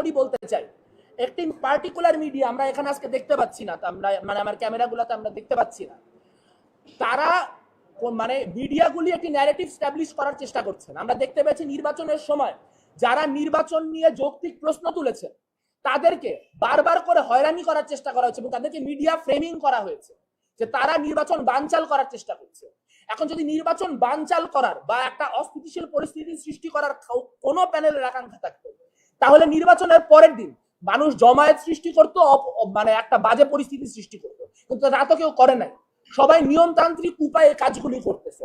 সরাসরি বলতে চাই। একটি পার্টিকুলার মিডিয়া আমরা এখানে আজকে দেখতে পাচ্ছি না আমরা মানে আমার ক্যামেরাগুলোতে আমরা দেখতে পাচ্ছি না। তারা মানে মিডিয়াগুলি একটি ন্যারেটিভ স্ট্যাবলিশ করার চেষ্টা করছেন। আমরা দেখতে পেয়েছি নির্বাচনের সময় যারা নির্বাচন নিয়ে যৌক্তিক প্রশ্ন তুলেছে, তাদেরকে বারবার করে হয়রানি করার চেষ্টা করা হয়েছে এবং তাদেরকে মিডিয়া ফ্রেমিং করা হয়েছে যে তারা নির্বাচন বানচাল করার চেষ্টা করছে। এখন যদি নির্বাচন বানচাল করার বা একটা অস্থিতিশীল পরিস্থিতি সৃষ্টি করার কোনো প্যানেলের আকাঙ্ক্ষা থাকতো তাহলে নির্বাচনের পরের দিন মানুষ জমায়েত সৃষ্টি করতো মানে একটা বাজে পরিস্থিতি সৃষ্টি করতো। কিন্তু তা তো কেউ করে নাই। সবাই নিয়মতান্ত্রিক উপায়ে কাজগুলি করতেছে।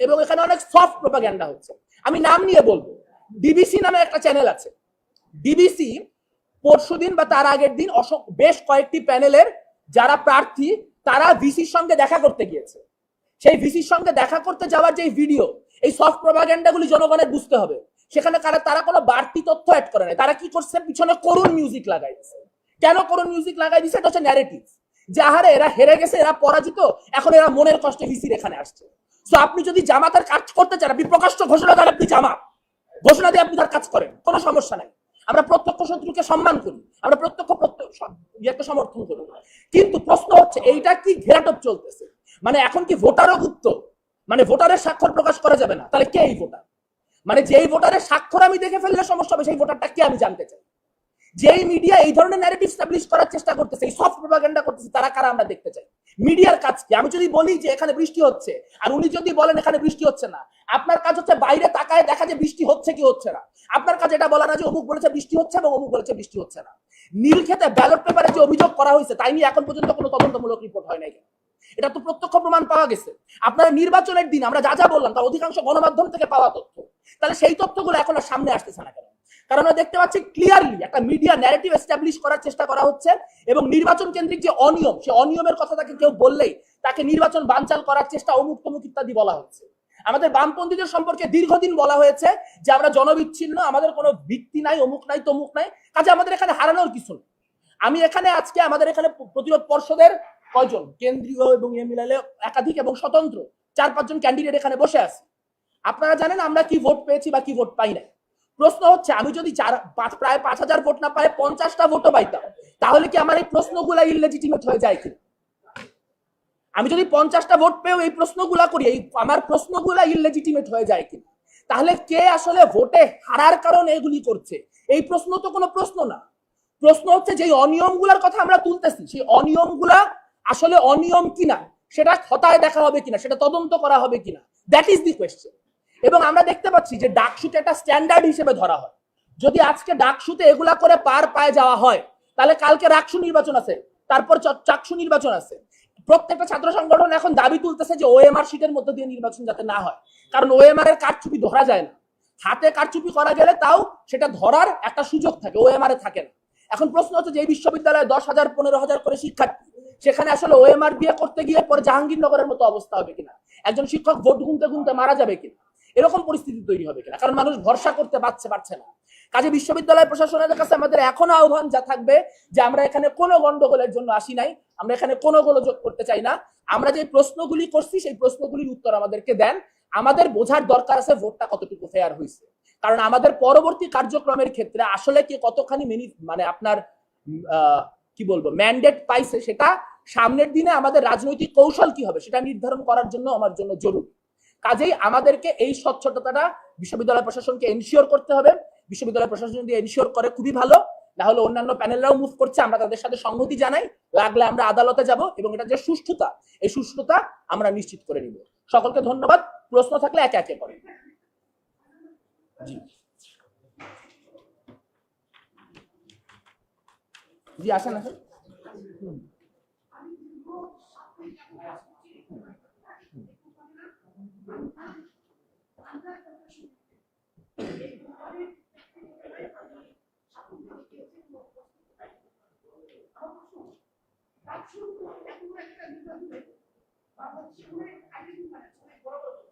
এবং এখানে অনেক সফট প্রোপাগ্যান্ডা হচ্ছে। আমি নাম নিয়ে বলব। ডিবিসি নামে একটা চ্যানেল আছে। ডিবিসি পরশুদিন বা তার আগের দিন বেশ কয়েকটি প্যানেলের যারা প্রার্থী, তারা ভিসির সঙ্গে দেখা করতে গিয়েছে। সেই ভিসির সঙ্গে দেখা করতে যাওয়ার যে ভিডিও এই সফট প্রোপাগ্যান্ডাগুলি জনগণের বুঝতে হবে। সেখানে তারা তারা কোনো বাড়তি তথ্য অ্যাড করে নাই। তারা কি করছে? পিছনে করুণ মিউজিক লাগাই দিছে কেন করুণ মিউজিক লাগাই দিছে? এটা হচ্ছে ন্যারেটিভ যে আহারে, এরা হেরে গেছে, এরা পরাজিত, এখন এরা মনের কষ্টে ভিসির এখানে আসছে। তো আপনি যদি জামাতের কাজ করতে চান, আপনি প্রকাশ্য ঘোষণা দেন আপনি জামাত। ঘোষণা দিয়ে আপনি তার কাজ করেন, কোনো সমস্যা নাই। আমরা প্রত্যক্ষ শত্রুকে সম্মান করি, আমরা প্রত্যক্ষ প্রত্যক্ষ ইয়েকে সমর্থন করি। কিন্তু প্রশ্ন হচ্ছে, এইটা কি ঘেরাটপ চলতেছে? মানে এখন কি ভোটারও গুপ্ত? মানে ভোটারের স্বাক্ষর প্রকাশ করা যাবে না? তাহলে কে এই ভোটার? মানে যেই ভোটারের স্বাক্ষর আমি দেখে ফেললে সমস্যা হবে, সেই ভোটারটা কে আমি জানতে চাই? যেই মিডিয়া এই ধরনের ন্যারেটিভ স্টাবলিশ করার চেষ্টা করতেছে, এই সফট প্রোপাগান্ডা করতেছে, তারা কারা আমরা দেখতে চাই? মিডিয়ার কাজ কি? আমি যদি বলি যে এখানে বৃষ্টি হচ্ছে, আর উনি যদি বলেন এখানে বৃষ্টি হচ্ছে না, আপনার কাজ হচ্ছে বাইরে তাকায় দেখা যে বৃষ্টি হচ্ছে কি হচ্ছে না। আপনার কাছে এটা বলা না যে অমুক বলেছে বৃষ্টি হচ্ছে এবং অমুক বলেছে বৃষ্টি হচ্ছে না। নীল খেতে ব্যালট পেপারে যে অভিযোগ করা হয়েছে, তাই নিয়ে এখন পর্যন্ত কোনো তদন্তমূলক রিপোর্ট হয় নাই? এটা তো প্রত্যক্ষ প্রমাণ পাওয়া গেছে। আপনারা নির্বাচনের দিন আমরা যা যা বললাম, তার অধিকাংশ গণমাধ্যম থেকে পাওয়া তথ্য। তাহলে সেই তথ্যগুলো এখন আর সামনে আসতেছে না কেন? কারণ আমরা দেখতে পাচ্ছি ক্লিয়ারলি একটা মিডিয়া ন্যারেটিভ এস্টাবলিশ করার চেষ্টা করা হচ্ছে এবং নির্বাচন কেন্দ্রিক যে অনিয়ম, সে অনিয়মের কথা তাকে কেউ বললেই তাকে নির্বাচন বানচাল করার চেষ্টা অমুক তমুক ইত্যাদি বলা হচ্ছে। আমাদের বামপন্থীদের সম্পর্কে দীর্ঘদিন বলা হয়েছে যে আমরা জনবিচ্ছিন্ন, আমাদের কোনো ভিত্তি নাই, অমুক নাই, তমুক নাই। কাজে আমাদের এখানে হারানোর কিছু নেই। আমি এখানে আজকে আমাদের এখানে প্রতিরোধ পর্ষদের কয়জন? কেন্দ্রীয় এবং মিলালে একাধিক এবং স্বতন্ত্র। চার, পাঁচজন ক্যান্ডিডেট এখানে বসে আছে। আপনারা জানেন আমরা কি ভোট পেয়েছি বা কি ভোট পাই নাই। প্রশ্ন হচ্ছে, আমি যদি চার, পাঁচ, প্রায় পাঁচ হাজার ভোট না পাই, পঞ্চাশটা ভোটও পাইতাম, তাহলে কি আমার এই প্রশ্নগুলা ইললেজিটিমেট হয়ে যায় কি আমি যদি পঞ্চাশটা ভোট পেয়েও এই প্রশ্নগুলা করি, এই আমার প্রশ্নগুলা ইললেজিটিমেট হয়ে যায় কি তাহলে কে আসলে ভোটে হারার কারণে এগুলি করছে? এই প্রশ্ন তো কোনো প্রশ্ন না। প্রশ্ন হচ্ছে যে অনিয়মগুলার কথা আমরা তুলতেছি, সেই অনিয়মগুলা আসলে অনিয়ম কিনা, সেটা খতায় দেখা হবে কিনা, সেটা তদন্ত করা হবে কিনা দ্যাট ইজ দি কোয়েশ্চেন এবং আমরা দেখতে পাচ্ছি যে ডাকসুতে একটা স্ট্যান্ডার্ড হিসেবে ধরা হয়। যদি আজকে ডাকসুতে এগুলা করে পার পায়ে যাওয়া হয়, তাহলে কালকে রাকসু নির্বাচন আছে, তারপর চাকসু নির্বাচন আছে। প্রত্যেকটা ছাত্র সংগঠন এখন দাবি তুলতেছে যে ওএমআর শিটের মধ্যে দিয়ে নির্বাচন যাতে না হয়। কারণ ওএমআর এর কারচুপি ধরা যায় না। হাতে কারচুপি করা গেলে তাও সেটা ধরার একটা সুযোগ থাকে ওএমআর এ থাকে না। এখন প্রশ্ন হচ্ছে যে এই বিশ্ববিদ্যালয়ে দশ হাজার, পনেরো হাজার করে শিক্ষার্থী, সেখানে আসলে ওএমআর দিয়ে করতে গিয়ে পরে জাহাঙ্গীরনগরের মতো অবস্থা হবে কিনা? একজন শিক্ষক ভোট গুনতে গুনতে মারা যাবে কিনা? এরকম পরিস্থিতি তৈরি হবে কিনা? কারণ মানুষ ভরসা করতে পারছে পারছে না। কাজে বিশ্ববিদ্যালয় প্রশাসনের কাছে আমাদের এখনও আহ্বান যা থাকবে যে আমরা এখানে কোনো গন্ডগোলের জন্য আসি নাই, আমরা এখানে কোনো গোলযোগ করতে চাই না। আমরা যে প্রশ্নগুলি করছি, সেই প্রশ্নগুলির উত্তর আমাদেরকে দেন। আমাদের বোঝার দরকার আছে ভোটটা কতটুকু ফেয়ার হয়েছে কারণ আমাদের পরবর্তী কার্যক্রমের ক্ষেত্রে আসলে কি কতখানি মিনি মানে আপনার কি বলব ম্যান্ডেট পাইছে সেটা সামনের দিনে আমাদের রাজনৈতিক কৌশল কি হবে সেটা নির্ধারণ করার জন্য আমার জন্য জরুরি। কাজেই আমাদেরকে এই স্বচ্ছতাটা বিশ্ববিদ্যালয় প্রশাসনকে এনশিওর করতে হবে। বিশ্ববিদ্যালয় প্রশাসন যদি এনশিওর করে, খুবই ভালো। না হলে অন্যান্য প্যানেলরাও মুভ করছে, আমরা তাদের সাথে সংহতি জানাই, লাগলে আমরা আদালতে যাব এবং এটা যে সুষ্ঠুতা, এই সুষ্ঠুতা আমরা নিশ্চিত করে নিব। সকলকে ধন্যবাদ। প্রশ্ন থাকলে একে একে করেন। জি। জি আসেন আইন মানে বড় বড়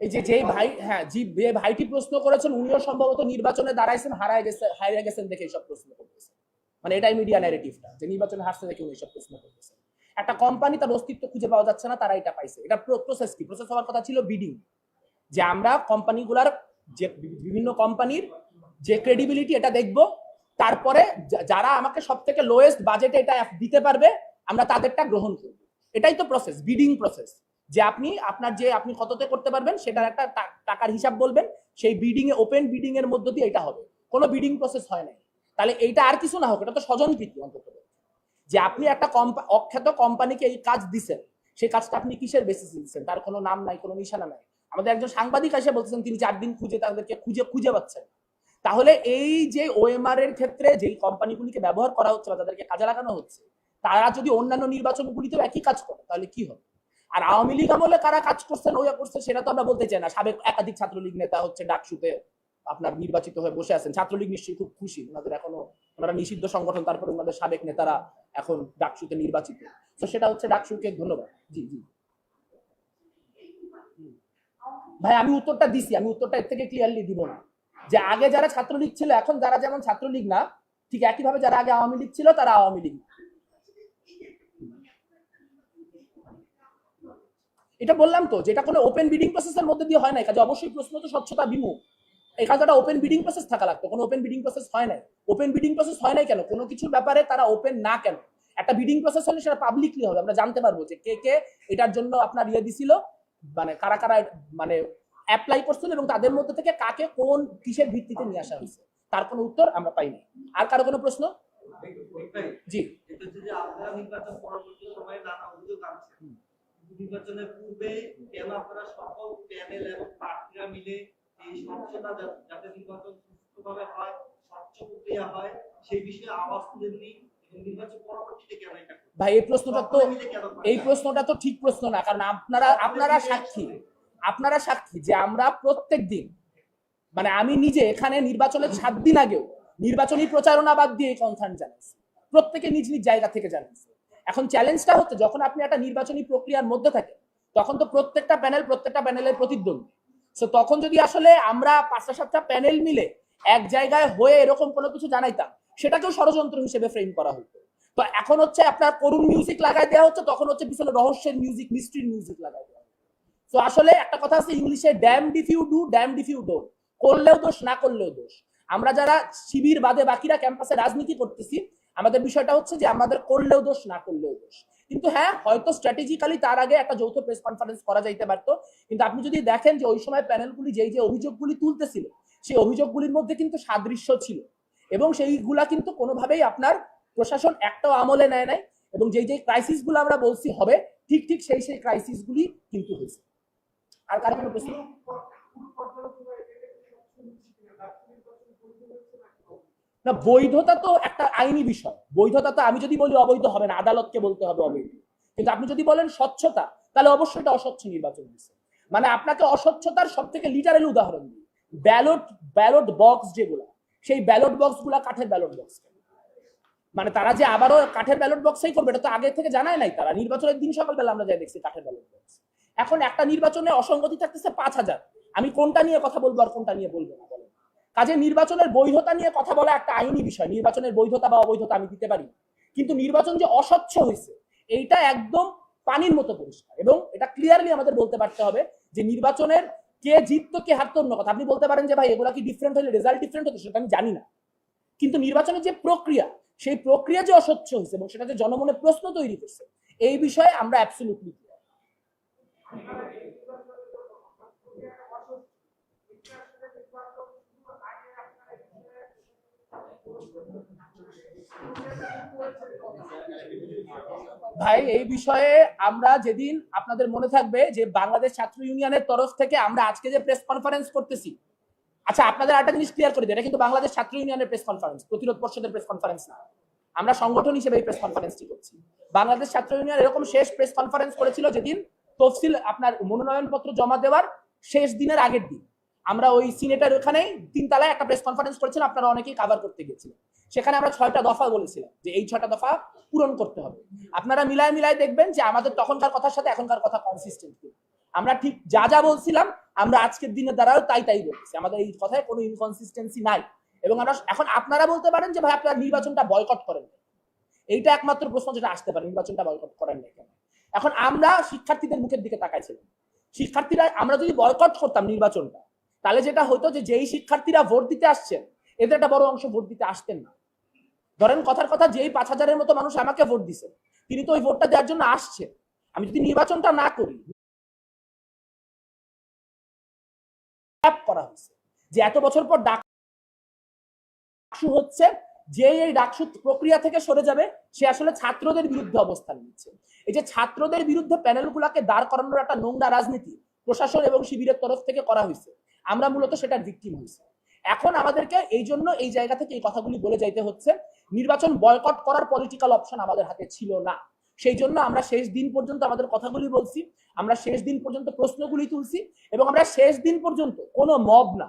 এই যে, যেই ভাই হ্যাঁ জি যে ভাইটি প্রশ্ন করেছেন, উনিও সম্ভবত নির্বাচনে দাঁড়াইছেন, হারায় গেছে, হারিয়ে গেছেন দেখে এইসব প্রশ্ন করতেছে। মানে এটাই মিডিয়া ন্যারেটিভটা যে নির্বাচনে হারছে দেখে উনি সব প্রশ্ন করতেছে। একটা কোম্পানি তার অস্তিত্ব খুঁজে পাওয়া যাচ্ছে না তারা এটা পাইছে। এটা প্রসেস কি? প্রসেস হওয়ার কথা ছিল বিডিং যে আমরা কোম্পানিগুলার যে বিভিন্ন কোম্পানির যে ক্রেডিবিলিটি এটা দেখব, তারপরে যারা আমাকে সব থেকে লোয়েস্ট বাজেটে এটা দিতে পারবে, আমরা তাদেরটা গ্রহণ করব। এটাই তো প্রসেস বিডিং প্রসেস যে আপনি, আপনার যে আপনি কততে করতে পারবেন, সেটার একটা টাকার হিসাব বলবেন, সেই বিডিং এ ওপেন বিডিং এর মধ্য দিয়ে এটা হবে। কোনো বিডিং প্রসেস হয় নাই। তাহলে এইটা আর কিছু না হোক, এটা তো স্বজনপ্রীতি অন্তত। যে আপনি একটা অখ্যাত কোম্পানিকে এই কাজ দিছেন, সেই কাজটা আপনি কিসের বেসিসে দিচ্ছেন? তার কোনো নাম নাই, কোনো নিশানা নাই। আমাদের একজন সাংবাদিক এসে বলতেছেন, তিনি চার দিন খুঁজে তাদেরকে খুঁজে খুঁজে পাচ্ছেন। তাহলে এই যে ওএমআর এর ক্ষেত্রে যেই কোম্পানিগুলিকে ব্যবহার করা হচ্ছে বা তাদেরকে কাজে লাগানো হচ্ছে, তারা যদি অন্যান্য নির্বাচনগুলিতেও একই কাজ করে, তাহলে কি হবে? আর আওয়ামী লীগ আমলে কারা কাজ করছেন ওয়া করছে, সেটা তো আমরা বলতে চাই না। সাবেক একাধিক ছাত্রলীগ নেতা হচ্ছে ডাকসুতে। আপনার নির্বাচিত হয়ে বসে আছেন। ছাত্রলীগ নিশ্চয়ই খুব খুশি। ওনাদের এখনও ওনারা নিষিদ্ধ সংগঠন, তারপরে ওনাদের সাবেক নেতারা এখন ডাকসুতে নির্বাচিত। তো সেটা হচ্ছে ডাকসুকে ধন্যবাদ। জি জি। ভাই, আমি উত্তরটা দিছি। আমি উত্তরটা এর থেকে ক্লিয়ারলি দিব না। যে আগে যারা ছাত্রলীগ ছিল, এখন যারা যেমন ছাত্রলীগ না, ঠিক একইভাবে যারা আগে আওয়ামী লীগ ছিল, তারা আওয়ামী লীগ। এটা বললাম তো, যেটা কোনো ওপেন বিডিং প্রসেসের মধ্যে দিয়ে হয় না কাজে অবশ্যই প্রশ্ন তো স্বচ্ছতা বিমুখ। এখানে একটা ওপেন বিডিং প্রসেস থাকা লাগতো কোনো ওপেন বিডিং প্রসেস হয় নাই। ওপেন বিডিং প্রসেস হয় নাই কেন? কোনো কিছুর ব্যাপারে তারা ওপেন না কেন? একটা বিডিং প্রসেস হলে সেটা পাবলিকলি হবে। আমরা জানতে পারব যে কে কে এটার জন্য আপনার ইয়ে দিছিল মানে কারা কারা মানে অ্যাপ্লাই করছিল এবং তাদের মধ্যে থেকে কাকে কোন কিসের ভিত্তিতে নিয়ে আসা হয়েছে। তার কোনো উত্তর আমরা পাইনি। আর কারও কোনো প্রশ্ন? জি। নির্বাচনের পূর্বে কেন আপনারা সকল প্যানেল এবং প্রার্থীরা মিলে এই যা- যাতে নির্বাচন সুষ্ঠুভাবে হয় স্বচ্ছ প্রক্রিয়া হয় সেই বিষয়ে আওয়াজ তুলেননি? ভাই এই প্রশ্নটা তো এই প্রশ্নটা তো ঠিক প্রশ্ন না কারণ আপনারা আপনারা সাক্ষী। আপনারা সাক্ষী যে আমরা প্রত্যেক দিন মানে আমি নিজে এখানে নির্বাচনের সাত দিন আগেও নির্বাচনী প্রচারণা বাদ দিয়ে কনসার্ন জানাইছি। প্রত্যেকে নিজ নিজ জায়গা থেকে জানাইছে। এখন চ্যালেঞ্জটা হচ্ছে যখন আপনি একটা নির্বাচনী প্রক্রিয়ার মধ্যে থাকেন তখন তো প্রত্যেকটা প্যানেল প্রত্যেকটা প্যানেলের প্রতিদ্বন্দ্বী। তো তখন যদি আসলে আমরা পাঁচটা সাতটা প্যানেল মিলে এক জায়গায় হয়ে এরকম কোনো কিছু জানাইতাম, সেটাকেও ষড়যন্ত্র হিসেবে ফ্রেম করা হতো তো এখন হচ্ছে আপনার করুণ মিউজিক লাগাই দেওয়া হচ্ছে, তখন হচ্ছে পিছনে রহস্যের মিউজিক মিস্ট্রির মিউজিক লাগাই দেওয়া তো আসলে একটা কথা আছে ইংলিশে damned if you do damned if you don't করলেও দোষ, না করলেও দোষ। আমরা যারা শিবির বাদে বাকিরা ক্যাম্পাসে রাজনীতি করতেছি, আমাদের বিষয়টা হচ্ছে যে আমাদের করলেও দোষ, না করলেও দোষ। কিন্তু হ্যাঁ হয়তো স্ট্র্যাটেজিক্যালি তার আগে একটা যৌথ প্রেস কনফারেন্স করা যাইতে পারতো। কিন্তু আপনি যদি দেখেন যে ওই সময় প্যানেলগুলি যেই যে অভিযোগগুলি তুলতেছিল, সেই অভিযোগগুলির মধ্যে কিন্তু সাদৃশ্য ছিল। এবং সেইগুলা কিন্তু কোনোভাবেই আপনার প্রশাসন একটাও আমলে নেয় নাই এবং যেই যেই ক্রাইসিসগুলো আমরা বলছি হবে, ঠিক ঠিক সেই সেই ক্রাইসিস গুলি কিন্তু হয়েছে। আর কারও কোনো প্রশ্ন? না, বৈধতা তো একটা আইনি বিষয়। বৈধতা তো আমি যদি বলি অবৈধ হবে না, আদালতকে বলতে হবে অবৈধ। কিন্তু আপনি যদি বলেন স্বচ্ছতা, তাহলে অবশ্যই এটা অস্বচ্ছ নির্বাচন হয়েছে। মানে আপনাকে অস্বচ্ছতার সব থেকে লিটারেল উদাহরণ দিই। ব্যালট ব্যালট বক্স যেগুলা, সেই ব্যালট বক্সগুলা কাঠের ব্যালট বক্স মানে তারা যে আবারও কাঠের ব্যালট বক্সেই করবে, এটা তো আগে থেকে জানায় নাই তারা। নির্বাচনের দিন সকালবেলা আমরা যাই দেখছি কাঠের ব্যালট বক্স এখন একটা নির্বাচনে অসঙ্গতি থাকতেছে পাঁচ হাজার। আমি কোনটা নিয়ে কথা বলব আর কোনটা নিয়ে বলব না? কাজে নির্বাচনের বৈধতা নিয়ে কথা বলা একটা আইনি বিষয়। নির্বাচনের বৈধতা বা অবৈধতা আমি দিতে পারি। কিন্তু নির্বাচন যে অস্বচ্ছ হয়েছে, এইটা একদম পানির মতো পরিষ্কার এবং এটা ক্লিয়ারলি আমাদের বলতে পারতে হবে যে নির্বাচনের কে জিততো, কে হারতো অন্য কথা। আপনি বলতে পারেন যে, ভাই, এগুলা কি ডিফারেন্ট হলে রেজাল্ট ডিফারেন্ট হতো সেটা আমি জানি না। কিন্তু নির্বাচনের যে প্রক্রিয়া, সেই প্রক্রিয়া যে অস্বচ্ছ হয়েছে এবং সেটা যে জনমনে প্রশ্ন তৈরি করছে, এই বিষয়ে আমরা অ্যাবসলিউটলি ভাই, এই বিষয়ে আমরা যেদিন আপনাদের মনে থাকবে যে বাংলাদেশ ছাত্র ইউনিয়নের তরফ থেকে আমরা আজকে যে প্রেস কনফারেন্স করতেছি। আচ্ছা আপনাদের একটা জিনিস ক্লিয়ার করে দিই, এটা কিন্তু বাংলাদেশ ছাত্র ইউনিয়নের প্রেস কনফারেন্স প্রতিরোধ পর্ষদের প্রেস কনফারেন্স না। আমরা সংগঠন হিসেবে এই প্রেস কনফারেন্সটি করছি। বাংলাদেশ ছাত্র ইউনিয়ন এরকম শেষ প্রেস কনফারেন্স করেছিল যেদিন তফসিল আপনার মনোনয়নপত্র জমা দেওয়ার শেষ দিনের আগের দিন। আমরা ওই সিনেটার ওখানেই তিনতলায় একটা প্রেস কনফারেন্স করেছিলাম, আপনারা অনেকেই কাভার করতে গেছিলেন। সেখানে আমরা ছয়টা দফা বলেছিলাম যে এই ছয়টা দফা পূরণ করতে হবে। আপনারা মিলায় মিলায় দেখবেন যে আমাদের তখনকার কথার সাথে এখনকার কথা কনসিস্টেন্ট আমরা ঠিক যা যা বলছিলাম, আমরা আজকের দিনে দ্বারাও তাই তাই বলছি আমাদের এই কথায় কোনো ইনকনসিস্টেন্সি নাই। এবং আমরা এখন আপনারা বলতে পারেন যে ভাই, আপনারা নির্বাচনটা বয়কট করেন এইটা একমাত্র প্রশ্ন যেটা আসতে পারে, নির্বাচনটা বয়কট করেন না এখন আমরা শিক্ষার্থীদের মুখের দিকে তাকাইছিলাম। শিক্ষার্থীরা, আমরা যদি বয়কট করতাম নির্বাচনটা তাহলে যেটা হতো যে যেই শিক্ষার্থীরা ভোট দিতে আসছেন, এদের একটা বড় অংশ ভোট দিতে আসতেন না। ধরেন কথার কথা, যেই পাঁচ হাজারের মতো মানুষ আমাকে ভোট দিছে, তিনি তো ওই ভোটটা দেওয়ার জন্য আসছে আমি যদি নির্বাচনটা না করি করা হয়েছে যে এত বছর পর ডাকসু হচ্ছে যে এই ডাকসু প্রক্রিয়া থেকে সরে যাবে, সে আসলে ছাত্রদের বিরুদ্ধে অবস্থান নিচ্ছে। এই যে ছাত্রদের বিরুদ্ধে প্যানেলগুলোকে দাঁড় করানোর একটা নোংরা রাজনীতি প্রশাসন এবং শিবিরের তরফ থেকে করা হয়েছে আমরা মূলত সেটার ভিকটিম হয়েছে এখন আমাদেরকে এই জন্য এই জায়গা থেকে এই কথাগুলি বলে যাইতে হচ্ছে, নির্বাচন বয়কট করার পলিটিক্যাল অপশন আমাদের হাতে ছিল না। সেই জন্য আমরা শেষ দিন পর্যন্ত আমাদের কথাগুলি বলছি, আমরা শেষ দিন পর্যন্ত প্রশ্নগুলি তুলছি এবং আমরা শেষ দিন পর্যন্ত কোনো মব না,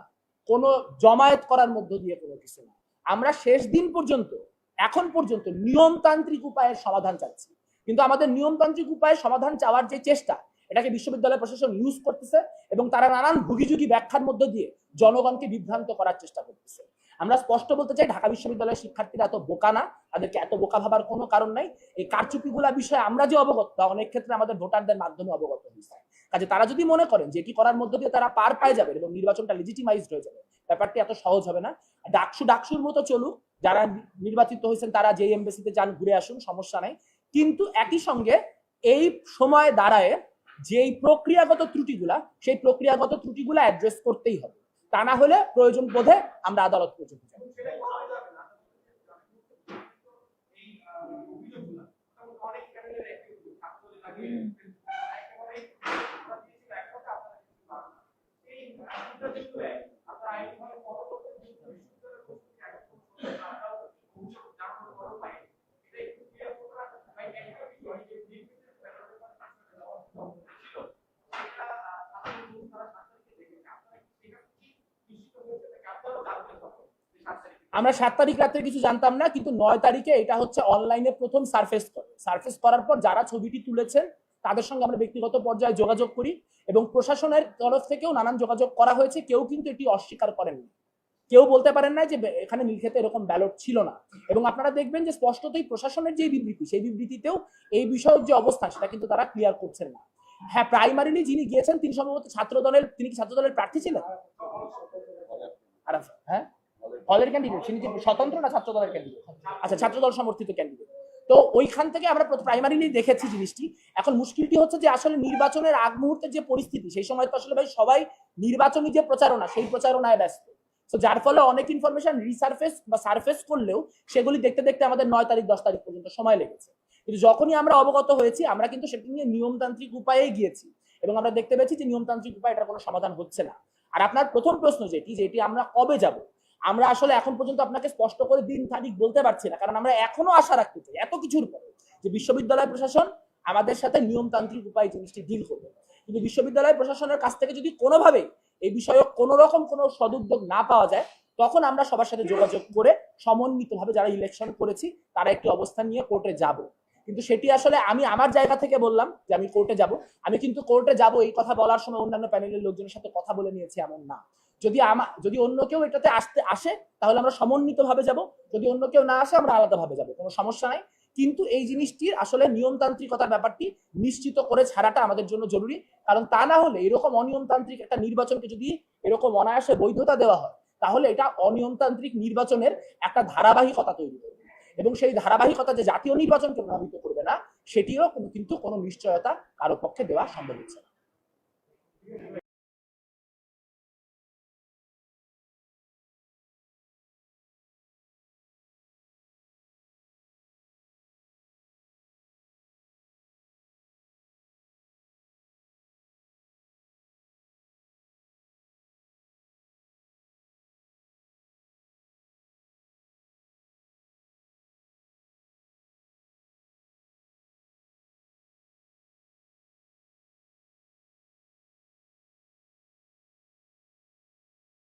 কোনো জমায়েত করার মধ্য দিয়ে কোনো কিছু না। আমরা শেষ দিন পর্যন্ত, এখন পর্যন্ত নিয়মতান্ত্রিক উপায়ের সমাধান চাচ্ছি। কিন্তু আমাদের নিয়মতান্ত্রিক উপায়ে সমাধান চাওয়ার যে চেষ্টা এটাকে বিশ্ববিদ্যালয় প্রশাসন ইউজ করতেছে এবং তারা নানান ভুগিযুগি ব্যাখ্যার মধ্য দিয়ে জনগণকে বিভ্রান্ত করার চেষ্টা করতেছে। আমরা স্পষ্ট বলতে চাই, ঢাকা বিশ্ববিদ্যালয়ের শিক্ষার্থীরা এত বোকা না, তাদেরকে এত বোকা ভাবার কোনো কারণ নাই। এই কারচুপিগুলা বিষয়ে আমরা যে অবগত, তা অনেক ক্ষেত্রে আমাদের ভোটারদের মাধ্যমে অবগত হয়েছে। কাজে তারা যদি মনে করেন যে এটি করার মধ্য দিয়ে তারা পার পায় যাবে এবং নির্বাচনটা লেজিটিমাইজড হয়ে যাবে, ব্যাপারটি এত সহজ হবে না। ডাকসু ডাকসুর মতো চলুক, যারা নির্বাচিত হয়েছেন তারা যে এমবেসিতে যান, ঘুরে আসুন, সমস্যা নাই। কিন্তু একই সঙ্গে এই সময় দাঁড়ায় যেই প্রক্রিয়াগত ত্রুটিগুলা সেই প্রক্রিয়াগত ত্রুটিগুলা অ্যাড্রেস করতেই হবে। তা না হলে প্রয়োজন বোধে আমরা আদালত পর্যন্ত যাব আমরা সাত তারিখ রাত্রে কিছু জানতাম না কিন্তু নয় তারিখে এটা হচ্ছে অনলাইনে প্রথম সার্ফেস করে সার্ফেস করার পর যারা ছবিটি তুলেছেন তাদের সঙ্গে আমরা ব্যক্তিগত পর্যায়ে যোগাযোগ করি এবং প্রশাসনের তরফ থেকেও নানান যোগাযোগ করা হয়েছে। কেউ কিন্তু এটি অস্বীকার করেননি। কেউ বলতে পারেন না যে এখানে নীলক্ষেতে এরকম ব্যালট ছিল না। এবং আপনারা দেখবেন যে স্পষ্টতই প্রশাসনের যে বিবৃতি সেই বিবৃতিতেও এই বিষয়ের যে অবস্থান সেটা কিন্তু তারা ক্লিয়ার করছেন না। হ্যাঁ প্রাইমারিলি যিনি গিয়েছেন তিনি সম্ভবত ছাত্র দলের তিনি কি ছাত্র দলের প্রার্থী ছিলেন? আরাফাত, হ্যাঁ? হলের ক্যান্ডিডেট তিনি কি স্বতন্ত্র না ছাত্র দলের ক্যান্ডিডেট আচ্ছা ছাত্র দল সমর্থিত ক্যান্ডিডেট তো ওইখান থেকে আমরা প্রাইমারিলি দেখেছি জিনিসটি। এখন মুশকিলটি হচ্ছে যে আসলে নির্বাচনের আগ মুহূর্তের যে পরিস্থিতি, সেই সময় তো আসলে ভাই সবাই নির্বাচনী যে প্রচারণা, সেই প্রচারণায় ব্যস্ত। তো যার ফলে অনেক ইনফরমেশন রিসার্ফেস বা সারফেস করলেও সেগুলি দেখতে দেখতে আমাদের নয় তারিখ, দশ তারিখ পর্যন্ত সময় লেগেছে। কিন্তু যখনই আমরা অবগত হয়েছি, আমরা কিন্তু সেটি নিয়ে নিয়মতান্ত্রিক উপায়ে গিয়েছি। এবং আমরা দেখতে পেয়েছি যে নিয়মতান্ত্রিক উপায়ে এটার কোনো সমাধান হচ্ছে না। আর আপনার প্রথম প্রশ্ন যেটি যেটি আমরা কবে যাব? আমরা আসলে এখন পর্যন্ত আপনাকে স্পষ্ট করে দিন তারিখ বলতে পারছি না, কারণ আমরা এখনও আশা রাখতে চাই, এত কিছুর পরে। যে বিশ্ববিদ্যালয় প্রশাসন আমাদের সাথে নিয়মতান্ত্রিক উপায় জিনিসটি ডিল করবে। কিন্তু বিশ্ববিদ্যালয় প্রশাসনের কাছ থেকে যদি কোনোভাবে এই বিষয়ে কোনো রকম কোনো সদুদ্যোগ না পাওয়া যায়, তখন আমরা সবার সাথে যোগাযোগ করে সমন্বিতভাবে যারা ইলেকশন করেছি, তারা একটি অবস্থান নিয়ে কোর্টে যাব। কিন্তু সেটি আসলে আমি আমার জায়গা থেকে বললাম যে আমি কোর্টে যাব। আমি কিন্তু কোর্টে যাব, এই কথা বলার সময় অন্যান্য প্যানেলের লোকজনের সাথে কথা বলে নিয়েছি এমন না। যদি আমা, যদি অন্য কেউ এটাতে আসতে, আসে, তাহলে আমরা সমন্বিতভাবে যাব। যদি অন্য কেউ না আসে, আমরা আলাদাভাবে যাব। কোনো সমস্যা নাই। কিন্তু এই জিনিসটির আসলে নিয়মতান্ত্রিকতার ব্যাপারটি নিশ্চিত করে ছাড়াটা আমাদের জন্য জরুরি। কারণ তা না হলে এরকম অনিয়মতান্ত্রিক একটা নির্বাচনকে যদি এরকম অনায়াসে বৈধতা দেওয়া হয়, তাহলে এটা অনিয়মতান্ত্রিক নির্বাচনের একটা ধারাবাহিকতা তৈরি করবে। এবং সেই ধারাবাহিকতা যে জাতীয় নির্বাচনকে প্রভাবিত করবে না, সেটিও কিন্তু কোনো নিশ্চয়তা কারও পক্ষে দেওয়া সম্ভব হচ্ছে না।